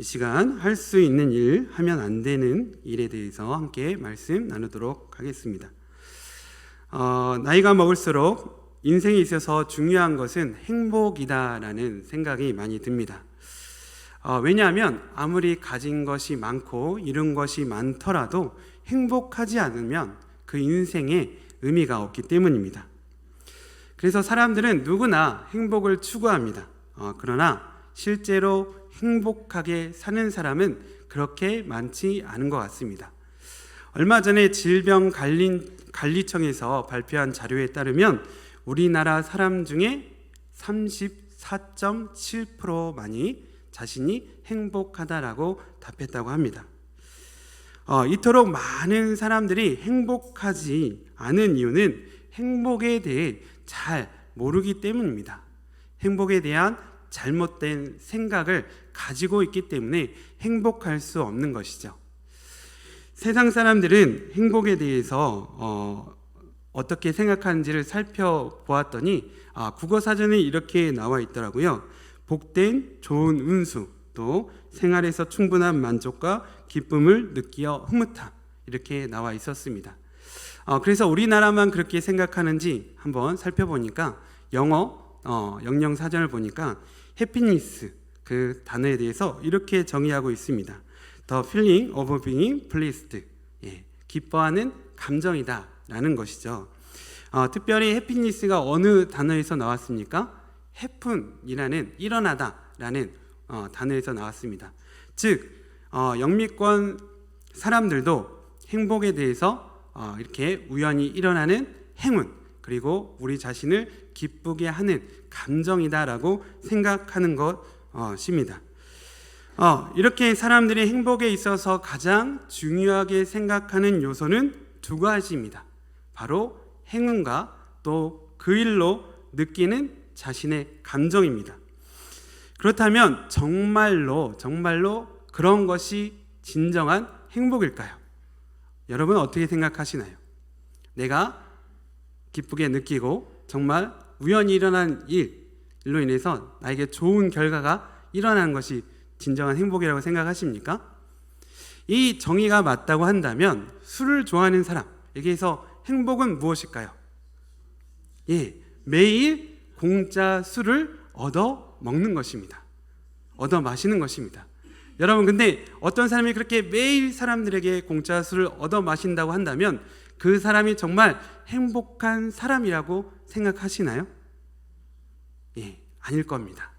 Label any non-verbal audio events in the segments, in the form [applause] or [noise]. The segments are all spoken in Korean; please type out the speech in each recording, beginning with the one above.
이 시간 할 수 있는 일, 하면 안 되는 일에 대해서 함께 말씀 나누도록 하겠습니다. 어, 나이가 먹을수록 인생에 있어서 중요한 것은 행복이다라는 생각이 많이 듭니다. 어, 왜냐하면 아무리 가진 것이 많고 이룬 것이 많더라도 행복하지 않으면 그 인생에 의미가 없기 때문입니다. 그래서 사람들은 누구나 행복을 추구합니다. 어, 그러나 실제로 행복하게 사는 사람은 그렇게 많지 않은 것 같습니다. 얼마 전에 질병관리청에서 발표한 자료에 따르면 우리나라 사람 중에 34.7%만이 자신이 행복하다라고 답했다고 합니다. 어, 이토록 많은 사람들이 행복하지 않은 이유는 행복에 대해 잘 모르기 때문입니다. 행복에 대한 잘못된 생각을 가지고 있기 때문에 행복할 수 없는 것이죠. 세상 사람들은 행복에 대해서 어, 어떻게 생각하는지를 살펴보았더니 아, 국어 사전에 이렇게 나와 있더라고요. 복된 좋은 운수, 또 생활에서 충분한 만족과 기쁨을 느끼어 흐뭇함 이렇게 나와 있었습니다. 어, 그래서 우리나라만 그렇게 생각하는지 한번 살펴보니까 영어 어, 영영 사전을 보니까 해피니스 그 단어에 대해서 이렇게 정의하고 있습니다. The feeling of being pleased. 예, 기뻐하는 감정이다라는 것이죠. 어, 특별히 해피니스가 어느 단어에서 나왔습니까? 해픈이라는 일어나다라는 어, 단어에서 나왔습니다. 즉 어, 영미권 사람들도 행복에 대해서 어, 이렇게 우연히 일어나는 행운 그리고 우리 자신을 기쁘게 하는 감정이다라고 생각하는 것입니다. 어, 이렇게 사람들이 행복에 있어서 가장 중요하게 생각하는 요소는 두 가지입니다. 바로 행운과 또 그 일로 느끼는 자신의 감정입니다. 그렇다면 정말로 정말로 그런 것이 진정한 행복일까요? 여러분 어떻게 생각하시나요? 내가 기쁘게 느끼고 정말 우연히 일어난 일로 인해서 나에게 좋은 결과가 일어나는 것이 진정한 행복이라고 생각하십니까? 이 정의가 맞다고 한다면 술을 좋아하는 사람에게서 행복은 무엇일까요? 예, 매일 공짜 술을 얻어 먹는 것입니다. 얻어 마시는 것입니다. 여러분, 근데 어떤 사람이 그렇게 매일 사람들에게 공짜 술을 얻어 마신다고 한다면 그 사람이 정말 행복한 사람이라고 생각하시나요? 예, 아닐 겁니다.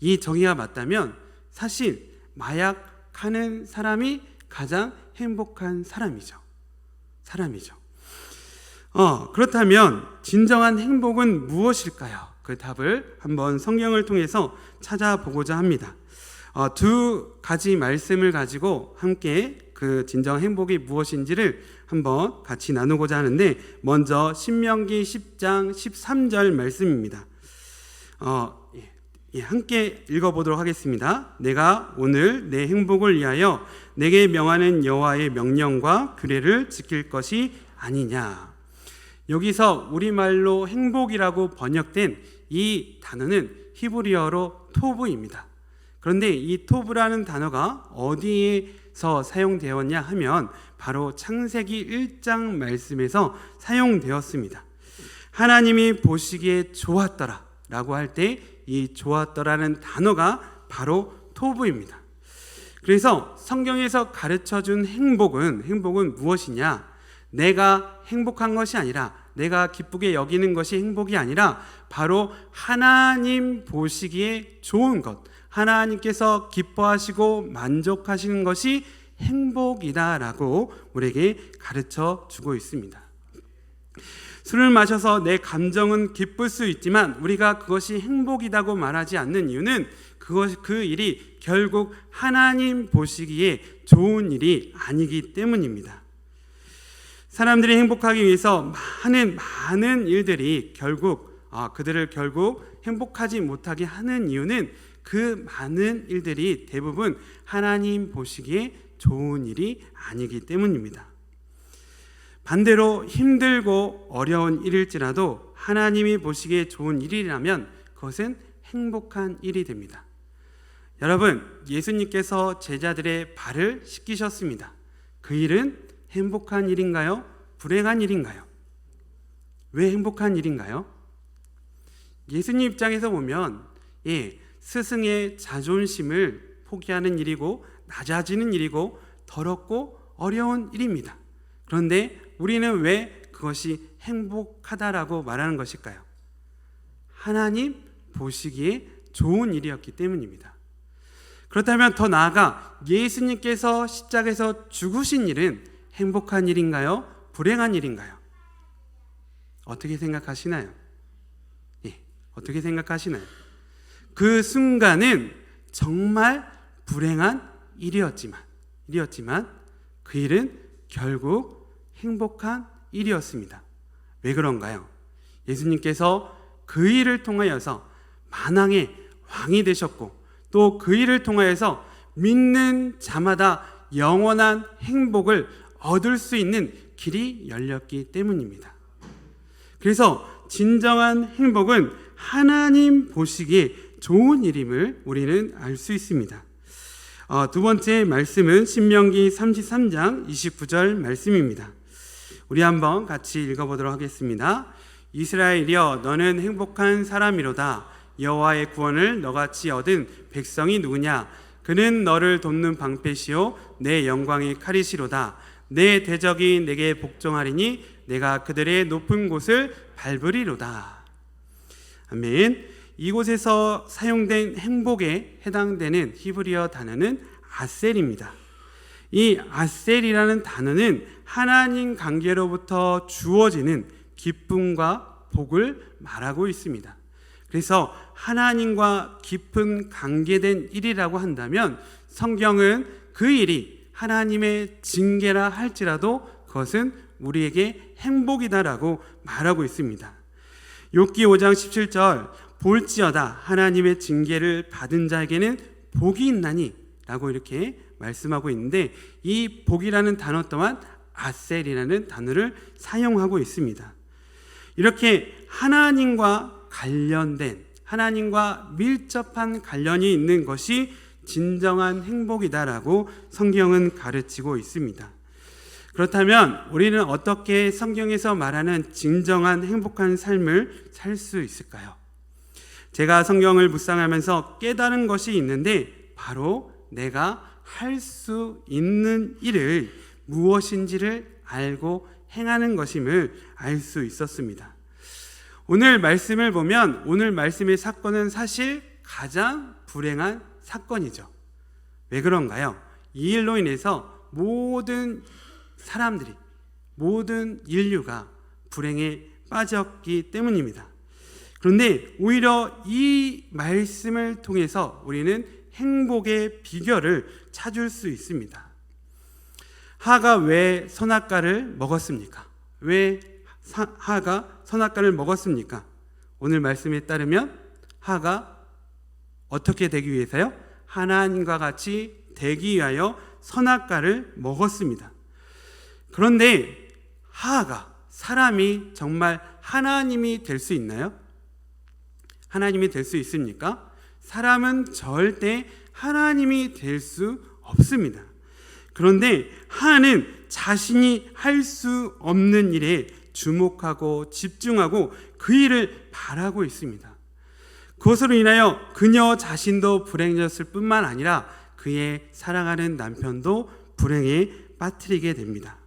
이 정의가 맞다면 사실 마약하는 사람이 가장 행복한 사람이죠. 사람이죠. 어, 그렇다면 진정한 행복은 무엇일까요? 그 답을 한번 성경을 통해서 찾아보고자 합니다. 어, 두 가지 말씀을 가지고 함께 그 진정 행복이 무엇인지를 한번 같이 나누고자 하는데 먼저 신명기 10장 13절 말씀입니다. 어, 예, 예, 함께 읽어보도록 하겠습니다. 내가 오늘 내 행복을 위하여 내게 명하는 여호와의 명령과 규례를 지킬 것이 아니냐. 여기서 우리말로 행복이라고 번역된 이 단어는 히브리어로 토브입니다. 그런데 이 토브라는 단어가 어디에 서 사용되었냐 하면 바로 창세기 1장 말씀에서 사용되었습니다. 하나님이 보시기에 좋았더라 라고 할 때 이 좋았더라는 단어가 바로 토브입니다. 그래서 성경에서 가르쳐 준 행복은 행복은 무엇이냐? 내가 행복한 것이 아니라 내가 기쁘게 여기는 것이 행복이 아니라 바로 하나님 보시기에 좋은 것, 하나님께서 기뻐하시고 만족하시는 것이 행복이다라고 우리에게 가르쳐 주고 있습니다. 술을 마셔서 내 감정은 기쁠 수 있지만 우리가 그것이 행복이라고 말하지 않는 이유는 그것 그 일이 결국 하나님 보시기에 좋은 일이 아니기 때문입니다. 사람들이 행복하기 위해서 많은 많은 일들이 결국 아, 그들을 결국 행복하지 못하게 하는 이유는 그 많은 일들이 대부분 하나님 보시기에 좋은 일이 아니기 때문입니다. 반대로 힘들고 어려운 일일지라도 하나님이 보시기에 좋은 일이라면 그것은 행복한 일이 됩니다. 여러분, 예수님께서 제자들의 발을 씻기셨습니다. 그 일은 행복한 일인가요? 불행한 일인가요? 왜 행복한 일인가요? 예수님 입장에서 보면 예, 스승의 자존심을 포기하는 일이고 낮아지는 일이고 더럽고 어려운 일입니다. 그런데 우리는 왜 그것이 행복하다라고 말하는 것일까요? 하나님 보시기에 좋은 일이었기 때문입니다. 그렇다면 더 나아가 예수님께서 십자가에서 죽으신 일은 행복한 일인가요? 불행한 일인가요? 어떻게 생각하시나요? 예, 어떻게 생각하시나요? 그 순간은 정말 불행한 일이었지만, 일이었지만 그 일은 결국 행복한 일이었습니다. 왜 그런가요? 예수님께서 그 일을 통하여서 만왕의 왕이 되셨고 또 그 일을 통하여서 믿는 자마다 영원한 행복을 얻을 수 있는 길이 열렸기 때문입니다. 그래서 진정한 행복은 하나님 보시기에 좋은 일임을 우리는 알 수 있습니다. 어, 두 번째 말씀은 신명기 33장 29절 말씀입니다. 우리 한번 같이 읽어보도록 하겠습니다. 이스라엘이여 너는 행복한 사람이로다. 여호와의 구원을 너같이 얻은 백성이 누구냐? 그는 너를 돕는 방패시요 내 영광의 칼이시로다. 내 대적이 내게 복종하리니 내가 그들의 높은 곳을 밟으리로다. 아멘. 이곳에서 사용된 행복에 해당되는 히브리어 단어는 아셀입니다. 이 아셀이라는 단어는 하나님 관계로부터 주어지는 기쁨과 복을 말하고 있습니다. 그래서 하나님과 깊은 관계된 일이라고 한다면 성경은 그 일이 하나님의 징계라 할지라도 그것은 우리에게 행복이다라고 말하고 있습니다. 욥기 5장 17절 볼지어다 하나님의 징계를 받은 자에게는 복이 있나니라고 이렇게 말씀하고 있는데 이 복이라는 단어 또한 아셀이라는 단어를 사용하고 있습니다. 이렇게 하나님과 관련된 하나님과 밀접한 관련이 있는 것이 진정한 행복이다라고 성경은 가르치고 있습니다. 그렇다면 우리는 어떻게 성경에서 말하는 진정한 행복한 삶을 살 수 있을까요? 제가 성경을 묵상하면서 깨달은 것이 있는데 바로 내가 할 수 있는 일을 무엇인지를 알고 행하는 것임을 알 수 있었습니다. 오늘 말씀을 보면 오늘 말씀의 사건은 사실 가장 불행한 사건이죠. 왜 그런가요? 이 일로 인해서 모든 사람들이 모든 인류가 불행에 빠졌기 때문입니다. 그런데 오히려 이 말씀을 통해서 우리는 행복의 비결을 찾을 수 있습니다. 하가 왜 선악과를 먹었습니까? 왜 하가 선악과를 먹었습니까? 오늘 말씀에 따르면 하가 어떻게 되기 위해서요? 하나님과 같이 되기 위하여 선악과를 먹었습니다. 그런데 하가 사람이 정말 하나님이 될 수 있나요? 하나님이 될 수 있습니까? 사람은 절대 하나님이 될 수 없습니다. 그런데 하는 자신이 할 수 없는 일에 주목하고 집중하고 그 일을 바라고 있습니다. 그것으로 인하여 그녀 자신도 불행해졌을 뿐만 아니라 그의 사랑하는 남편도 불행에 빠뜨리게 됩니다.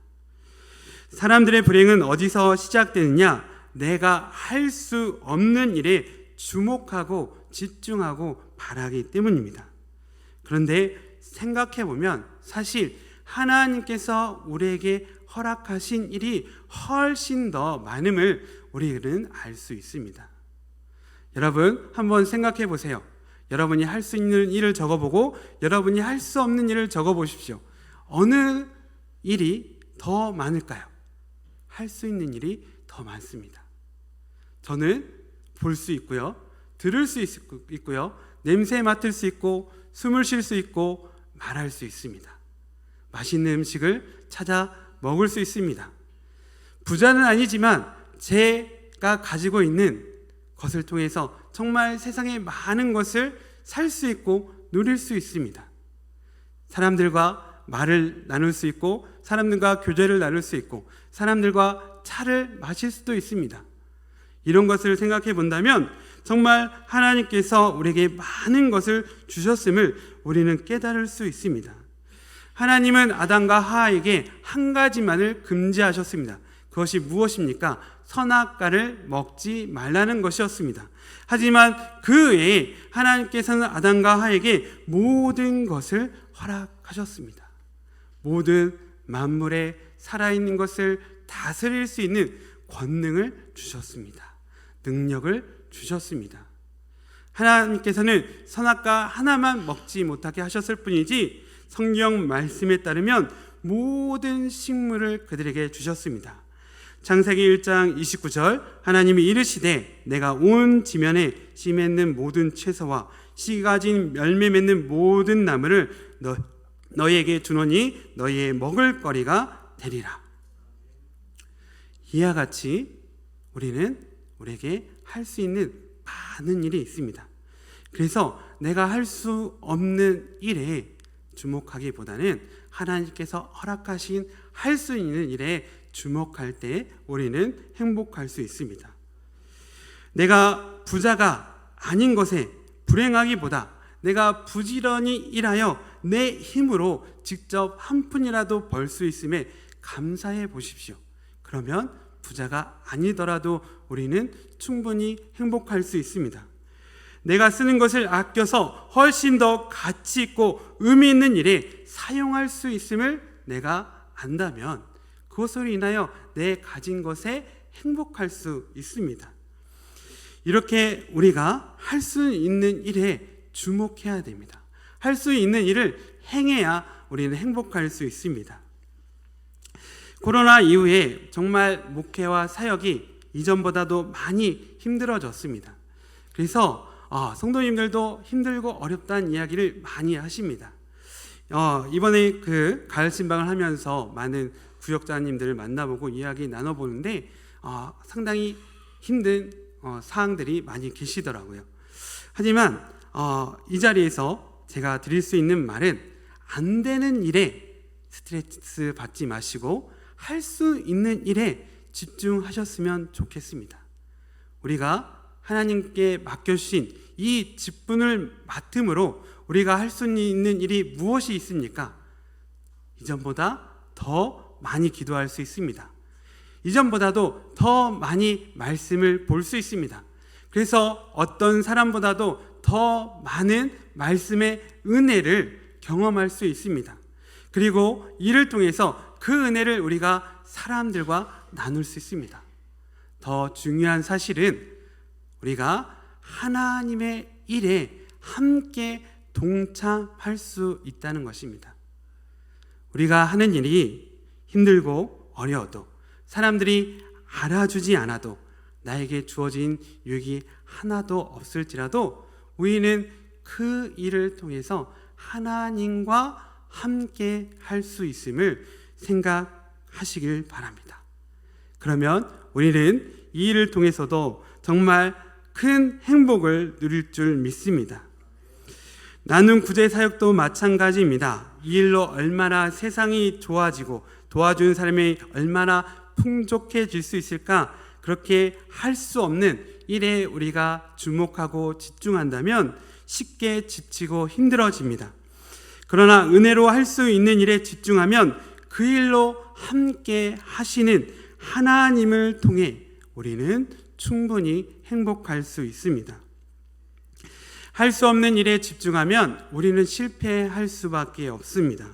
사람들의 불행은 어디서 시작되느냐? 내가 할 수 없는 일에 주목하고 집중하고 바라기 때문입니다. 그런데 생각해 보면 사실 하나님께서 우리에게 허락하신 일이 훨씬 더 많음을 우리는 알 수 있습니다. 여러분 한번 생각해 보세요. 여러분이 할 수 있는 일을 적어보고 여러분이 할 수 없는 일을 적어보십시오. 어느 일이 더 많을까요? 할 수 있는 일이 더 많습니다. 저는 볼 수 있고요, 들을 수 있고요, 냄새 맡을 수 있고, 숨을 쉴 수 있고, 말할 수 있습니다. 맛있는 음식을 찾아 먹을 수 있습니다. 부자는 아니지만 제가 가지고 있는 것을 통해서 정말 세상에 많은 것을 살 수 있고 누릴 수 있습니다. 사람들과 말을 나눌 수 있고 사람들과 교제를 나눌 수 있고 사람들과 차를 마실 수도 있습니다. 이런 것을 생각해 본다면 정말 하나님께서 우리에게 많은 것을 주셨음을 우리는 깨달을 수 있습니다. 하나님은 아담과 하하에게 한 가지만을 금지하셨습니다. 그것이 무엇입니까? 선악과를 먹지 말라는 것이었습니다. 하지만 그 외에 하나님께서는 아담과 하에게 모든 것을 허락하셨습니다. 모든 만물에 살아있는 것을 다스릴 수 있는 권능을 주셨습니다. 능력을 주셨습니다. 하나님께서는 선악과 하나만 먹지 못하게 하셨을 뿐이지 성경 말씀에 따르면 모든 식물을 그들에게 주셨습니다. 창세기 1장 29절 하나님이 이르시되 내가 온 지면에 씨 맺는 모든 채소와 씨 가진 열매 맺는 모든 나무를 너, 너희에게 주노니 너희의 먹을 거리가 되리라. 이와 같이 우리는 우리에게 할 수 있는 많은 일이 있습니다. 그래서 내가 할 수 없는 일에 주목하기보다는 하나님께서 허락하신 할 수 있는 일에 주목할 때 우리는 행복할 수 있습니다. 내가 부자가 아닌 것에 불행하기보다 내가 부지런히 일하여 내 힘으로 직접 한 푼이라도 벌 수 있음에 감사해 보십시오. 그러면 부자가 아니더라도 우리는 충분히 행복할 수 있습니다. 내가 쓰는 것을 아껴서 훨씬 더 가치 있고 의미 있는 일에 사용할 수 있음을 내가 안다면 그것으로 인하여 내 가진 것에 행복할 수 있습니다. 이렇게 우리가 할 수 있는 일에 주목해야 됩니다. 할 수 있는 일을 행해야 우리는 행복할 수 있습니다. 코로나 이후에 정말 목회와 사역이 이전보다도 많이 힘들어졌습니다. 그래서 어, 성도님들도 힘들고 어렵다는 이야기를 많이 하십니다. 어, 이번에 그 가을 신방을 하면서 많은 구역자님들을 만나보고 이야기 나눠보는데 어, 상당히 힘든 어, 사항들이 많이 계시더라고요. 하지만 어, 이 자리에서 제가 드릴 수 있는 말은 안 되는 일에 스트레스 받지 마시고 할 수 있는 일에 집중하셨으면 좋겠습니다. 우리가 하나님께 맡겨주신 이 직분을 맡음으로 우리가 할 수 있는 일이 무엇이 있습니까? 이전보다 더 많이 기도할 수 있습니다. 이전보다도 더 많이 말씀을 볼 수 있습니다. 그래서 어떤 사람보다도 더 많은 말씀의 은혜를 경험할 수 있습니다. 그리고 이를 통해서 그 은혜를 우리가 사람들과 나눌 수 있습니다. 더 중요한 사실은 우리가 하나님의 일에 함께 동참할 수 있다는 것입니다. 우리가 하는 일이 힘들고 어려워도 사람들이 알아주지 않아도 나에게 주어진 유익이 하나도 없을지라도 우리는 그 일을 통해서 하나님과 함께 할 수 있음을 생각하시길 바랍니다. 그러면 우리는 이 일을 통해서도 정말 큰 행복을 누릴 줄 믿습니다. 나눔 구제 사역도 마찬가지입니다. 이 일로 얼마나 세상이 좋아지고 도와주는 사람이 얼마나 풍족해질 수 있을까? 그렇게 할 수 없는 일에 우리가 주목하고 집중한다면 쉽게 지치고 힘들어집니다. 그러나 은혜로 할 수 있는 일에 집중하면 그 일로 함께 하시는 하나님을 통해 우리는 충분히 행복할 수 있습니다. 할 수 없는 일에 집중하면 우리는 실패할 수밖에 없습니다.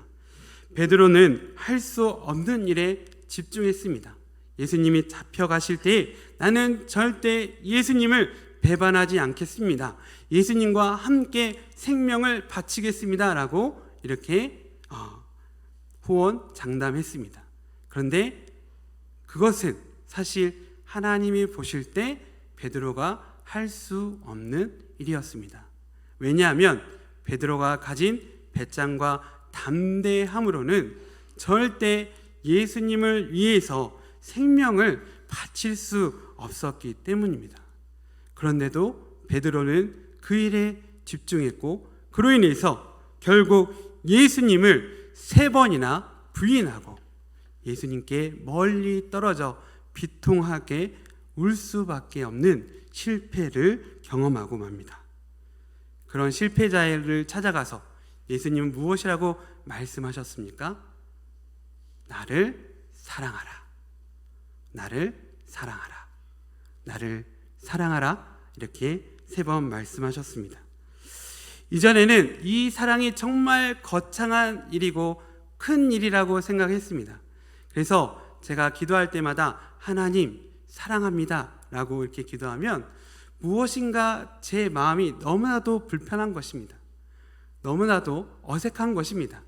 베드로는 할 수 없는 일에 집중했습니다. 예수님이 잡혀가실 때 나는 절대 예수님을 배반하지 않겠습니다. 예수님과 함께 생명을 바치겠습니다. 라고 이렇게 어, 후원 장담했습니다. 그런데 그것은 사실 하나님이 보실 때 베드로가 할 수 없는 일이었습니다. 왜냐하면 베드로가 가진 배짱과 담대함으로는 절대 예수님을 위해서 생명을 바칠 수 없었기 때문입니다. 그런데도 베드로는 그 일에 집중했고 그로 인해서 결국 예수님을 세 번이나 부인하고 예수님께 멀리 떨어져 비통하게 울 수밖에 없는 실패를 경험하고 맙니다. 그런 실패자를 찾아가서 예수님은 무엇이라고 말씀하셨습니까? 나를 사랑하라. 나를 사랑하라. 나를 사랑하라. 이렇게 세 번 말씀하셨습니다. 이전에는 이 사랑이 정말 거창한 일이고 큰 일이라고 생각했습니다. 그래서 제가 기도할 때마다 하나님 사랑합니다 라고 이렇게 기도하면 무엇인가 제 마음이 너무나도 불편한 것입니다. 너무나도 어색한 것입니다.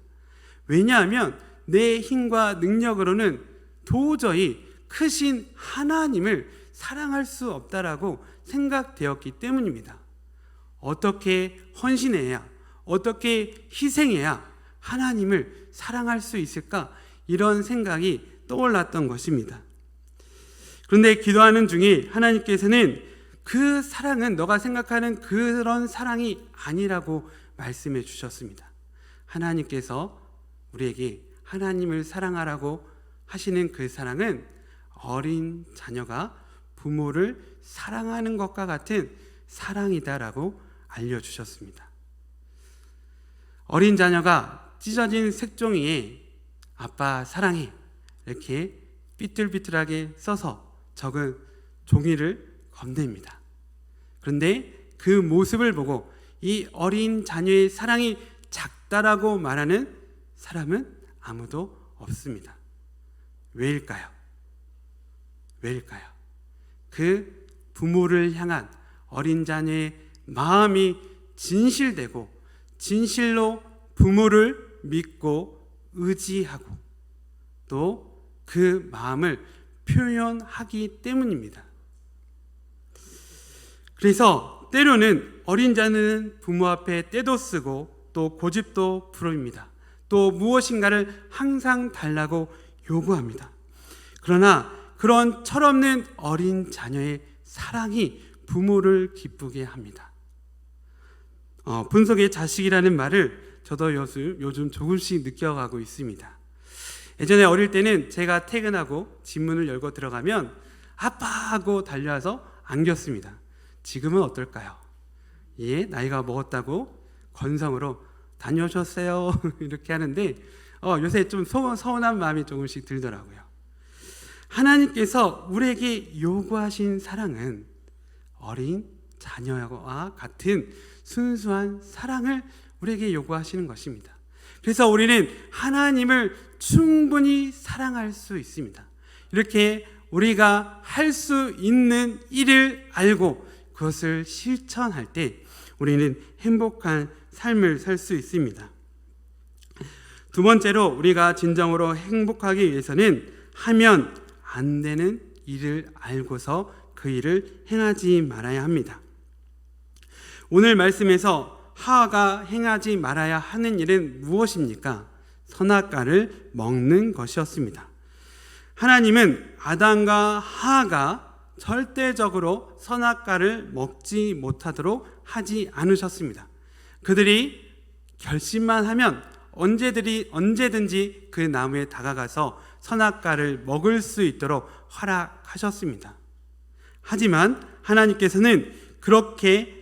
왜냐하면 내 힘과 능력으로는 도저히 크신 하나님을 사랑할 수 없다라고 생각되었기 때문입니다. 어떻게 헌신해야, 어떻게 희생해야 하나님을 사랑할 수 있을까? 이런 생각이 떠올랐던 것입니다. 그런데 기도하는 중에 하나님께서는 그 사랑은 너가 생각하는 그런 사랑이 아니라고 말씀해 주셨습니다. 하나님께서 우리에게 하나님을 사랑하라고 하시는 그 사랑은 어린 자녀가 부모를 사랑하는 것과 같은 사랑이다라고 알려주셨습니다. 어린 자녀가 찢어진 색종이에 아빠 사랑해 이렇게 삐뚤삐뚤하게 써서 적은 종이를 건넵니다. 그런데 그 모습을 보고 이 어린 자녀의 사랑이 작다라고 말하는 사람은 아무도 없습니다. 왜일까요? 왜일까요? 그 부모를 향한 어린 자녀의 마음이 진실되고 진실로 부모를 믿고 의지하고 또 그 마음을 표현하기 때문입니다. 그래서 때로는 어린 자는 부모 앞에 때도 쓰고 또 고집도 부립니다. 또 무엇인가를 항상 달라고 요구합니다. 그러나 그런 철없는 어린 자녀의 사랑이 부모를 기쁘게 합니다. 어, 분석의 자식이라는 말을 저도 요즘, 요즘 조금씩 느껴가고 있습니다. 예전에 어릴 때는 제가 퇴근하고 집문을 열고 들어가면 아빠 하고 달려와서 안겼습니다. 지금은 어떨까요? 예, 나이가 먹었다고 건성으로 다녀오셨어요. [laughs] 이렇게 하는데 어, 요새 좀 서, 서운한 마음이 조금씩 들더라고요. 하나님께서 우리에게 요구하신 사랑은 어린 자녀와 같은 순수한 사랑을 우리에게 요구하시는 것입니다. 그래서 우리는 하나님을 충분히 사랑할 수 있습니다. 이렇게 우리가 할 수 있는 일을 알고 그것을 실천할 때 우리는 행복한 삶을 살 수 있습니다. 두 번째로 우리가 진정으로 행복하기 위해서는 하면 안 되는 일을 알고서 그 일을 행하지 말아야 합니다. 오늘 말씀에서 하가 행하지 말아야 하는 일은 무엇입니까? 선악과를 먹는 것이었습니다. 하나님은 아담과 하가 절대적으로 선악과를 먹지 못하도록 하지 않으셨습니다. 그들이 결심만 하면 언제들이 언제든지 그 나무에 다가가서 선악과를 먹을 수 있도록 허락하셨습니다. 하지만 하나님께서는 그렇게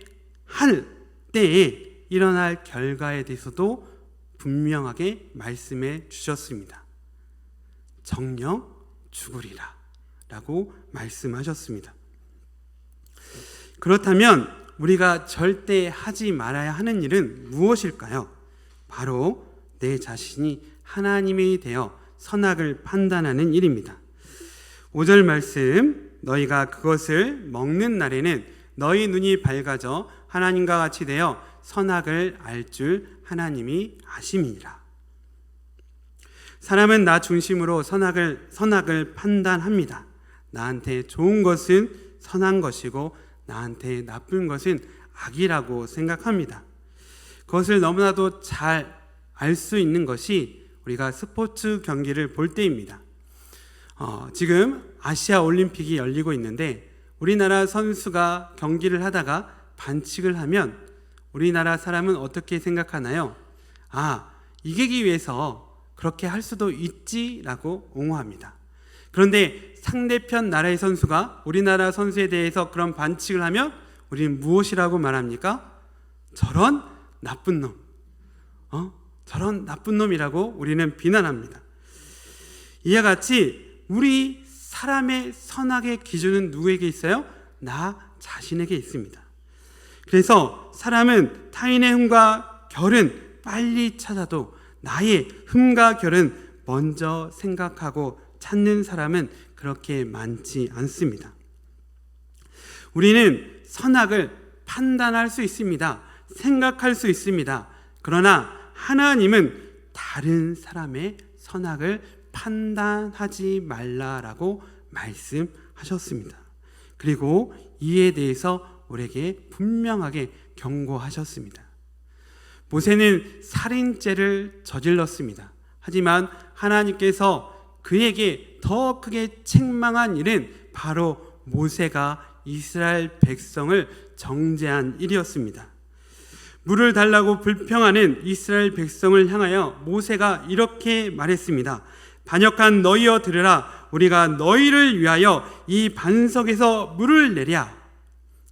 할 때에 일어날 결과에 대해서도 분명하게 말씀해 주셨습니다. 정령 죽으리라 라고 말씀하셨습니다. 그렇다면 우리가 절대 하지 말아야 하는 일은 무엇일까요? 바로 내 자신이 하나님이 되어 선악을 판단하는 일입니다. 5절 말씀 너희가 그것을 먹는 날에는 너희 눈이 밝아져 하나님과 같이 되어 선악을 알 줄 하나님이 아심이니라. 사람은 나 중심으로 선악을 선악을 판단합니다. 나한테 좋은 것은 선한 것이고 나한테 나쁜 것은 악이라고 생각합니다. 그것을 너무나도 잘 알 수 있는 것이 우리가 스포츠 경기를 볼 때입니다. 어, 지금 아시아 올림픽이 열리고 있는데 우리나라 선수가 경기를 하다가 반칙을 하면 우리나라 사람은 어떻게 생각하나요? 아, 이기기 위해서 그렇게 할 수도 있지라고 옹호합니다. 그런데 상대편 나라의 선수가 우리나라 선수에 대해서 그런 반칙을 하면 우리는 무엇이라고 말합니까? 저런 나쁜 놈. 어? 저런 나쁜 놈이라고 우리는 비난합니다. 이와 같이 우리 사람의 선악의 기준은 누구에게 있어요? 나 자신에게 있습니다. 그래서 사람은 타인의 흠과 결은 빨리 찾아도 나의 흠과 결은 먼저 생각하고 찾는 사람은 그렇게 많지 않습니다. 우리는 선악을 판단할 수 있습니다. 생각할 수 있습니다. 그러나 하나님은 다른 사람의 선악을 판단하지 말라라고 말씀하셨습니다. 그리고 이에 대해서 우리에게 분명하게 경고하셨습니다. 모세는 살인죄를 저질렀습니다. 하지만 하나님께서 그에게 더 크게 책망한 일은 바로 모세가 이스라엘 백성을 정죄한 일이었습니다. 물을 달라고 불평하는 이스라엘 백성을 향하여 모세가 이렇게 말했습니다. 반역한 너희여 들으라 우리가 너희를 위하여 이 반석에서 물을 내랴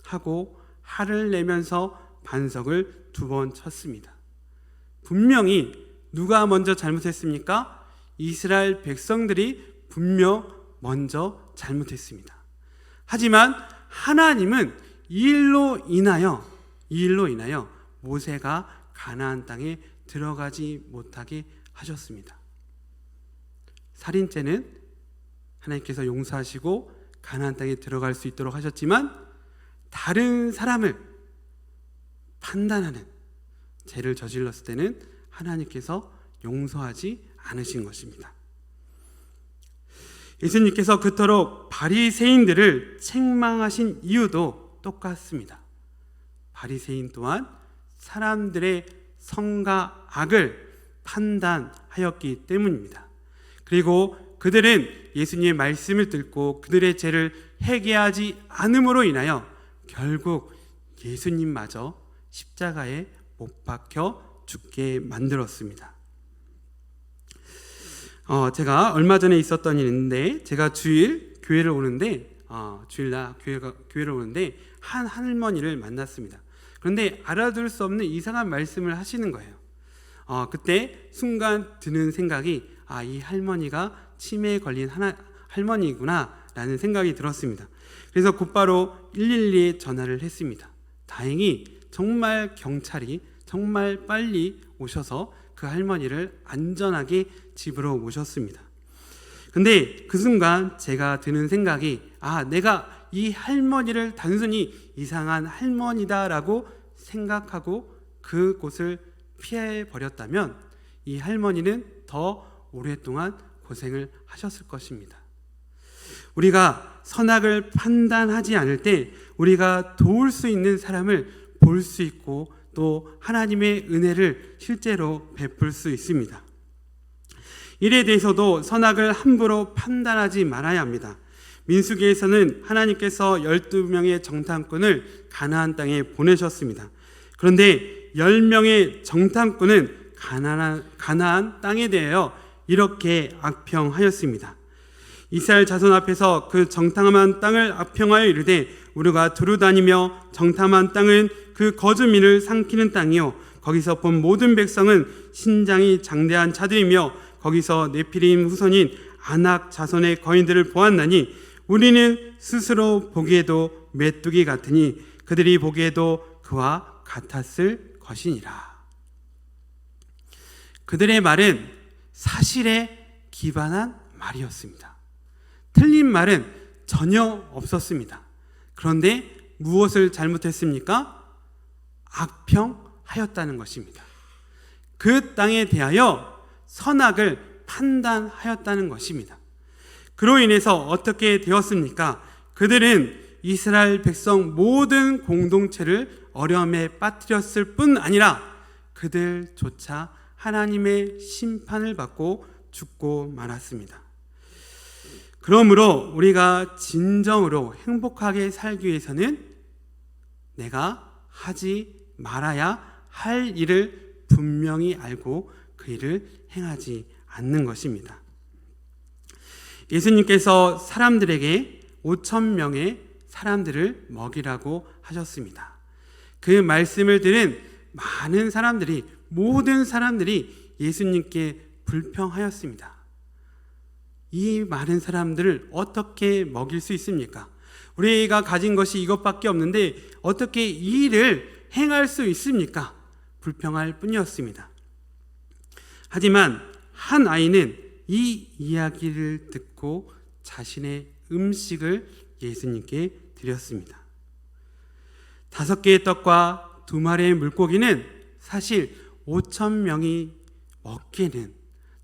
하고 할을 내면서 반석을 두 번 쳤습니다. 분명히 누가 먼저 잘못했습니까? 이스라엘 백성들이 분명 먼저 잘못했습니다. 하지만 하나님은 이 일로 인하여 이 일로 인하여 모세가 가나안 땅에 들어가지 못하게 하셨습니다. 살인죄는 하나님께서 용서하시고 가나안 땅에 들어갈 수 있도록 하셨지만 다른 사람을 판단하는 죄를 저질렀을 때는 하나님께서 용서하지 않으신 것입니다. 예수님께서 그토록 바리새인들을 책망하신 이유도 똑같습니다. 바리새인 또한 사람들의 성과 악을 판단하였기 때문입니다. 그리고 그들은 예수님의 말씀을 듣고 그들의 죄를 회개하지 않음으로 인하여 결국 예수님마저 십자가에 못 박혀 죽게 만들었습니다. 어, 제가 얼마 전에 있었던 일인데 제가 주일 교회를 오는데 어, 주일날 교회가 교회를 오는데 한 할머니를 만났습니다. 그런데 알아들 수 없는 이상한 말씀을 하시는 거예요. 어, 그때 순간 드는 생각이 아, 이 할머니가 치매에 걸린 하나, 할머니구나 라는 생각이 들었습니다. 그래서 곧바로 112에 전화를 했습니다. 다행히 정말 경찰이 정말 빨리 오셔서 그 할머니를 안전하게 집으로 모셨습니다. 근데 그 순간 제가 드는 생각이 아, 내가 이 할머니를 단순히 이상한 할머니다라고 생각하고 그곳을 피해 버렸다면 이 할머니는 더 오랫동안 고생을 하셨을 것입니다. 우리가 선악을 판단하지 않을 때 우리가 도울 수 있는 사람을 볼 수 있고 또 하나님의 은혜를 실제로 베풀 수 있습니다. 일에 대해서도 선악을 함부로 판단하지 말아야 합니다. 민수기에서는 하나님께서 12명의 정탐꾼을 가나안 땅에 보내셨습니다. 그런데 10명의 정탐꾼은 가나안, 땅에 대하여 이렇게 악평하였습니다. 이스라엘 자손 앞에서 그 정탐한 땅을 악평하여 이르되 우리가 두루 다니며 정탐한 땅은 그 거주민을 삼키는 땅이요 거기서 본 모든 백성은 신장이 장대한 자들이며 거기서 네피림 후손인 아낙 자손의 거인들을 보았나니 우리는 스스로 보기에도 메뚜기 같으니 그들이 보기에도 그와 같았을 것이니라. 그들의 말은 사실에 기반한 말이었습니다. 틀린 말은 전혀 없었습니다. 그런데 무엇을 잘못했습니까? 악평하였다는 것입니다. 그 땅에 대하여 선악을 판단하였다는 것입니다. 그로 인해서 어떻게 되었습니까? 그들은 이스라엘 백성 모든 공동체를 어려움에 빠뜨렸을 뿐 아니라 그들조차 하나님의 심판을 받고 죽고 말았습니다. 그러므로 우리가 진정으로 행복하게 살기 위해서는 내가 하지 말아야 할 일을 분명히 알고 그 일을 행하지 않는 것입니다. 예수님께서 사람들에게 5천 명의 사람들을 먹이라고 하셨습니다. 그 말씀을 들은 많은 사람들이 모든 사람들이 예수님께 불평하였습니다. 이 많은 사람들을 어떻게 먹일 수 있습니까? 우리가 가진 것이 이것밖에 없는데 어떻게 이 일을 행할 수 있습니까? 불평할 뿐이었습니다. 하지만 한 아이는 이 이야기를 듣고 자신의 음식을 예수님께 드렸습니다. 다섯 개의 떡과 두 마리의 물고기는 사실 5천 명이 먹기에는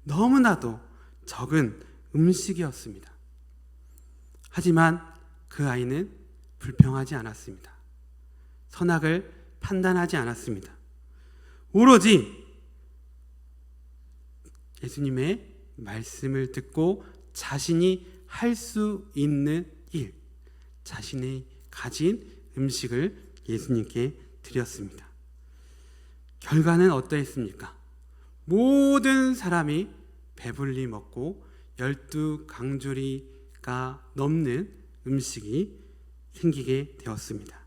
너무나도 적은 음식이었습니다. 하지만 그 아이는 불평하지 않았습니다. 선악을 판단하지 않았습니다. 오로지 예수님의 말씀을 듣고 자신이 할 수 있는 일, 자신이 가진 음식을 예수님께 드렸습니다. 결과는 어떠했습니까? 모든 사람이 배불리 먹고 열두 강조리가 넘는 음식이 생기게 되었습니다.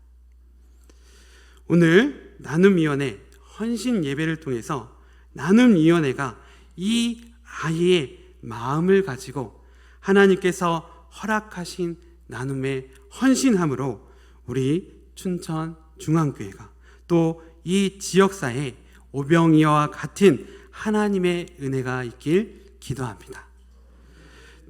오늘 나눔위원회 헌신 예배를 통해서 나눔위원회가 이 아이의 마음을 가지고 하나님께서 허락하신 나눔의 헌신함으로 우리 춘천 중앙교회가 또 이 지역사회 오병이어와 같은 하나님의 은혜가 있길 기도합니다.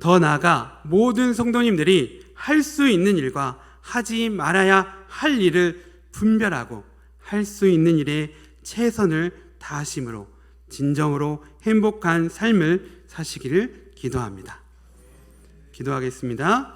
더 나아가 모든 성도님들이 할 수 있는 일과 하지 말아야 할 일을 분별하고 할 수 있는 일에 최선을 다하심으로 진정으로 행복한 삶을 사시기를 기도합니다. 기도하겠습니다.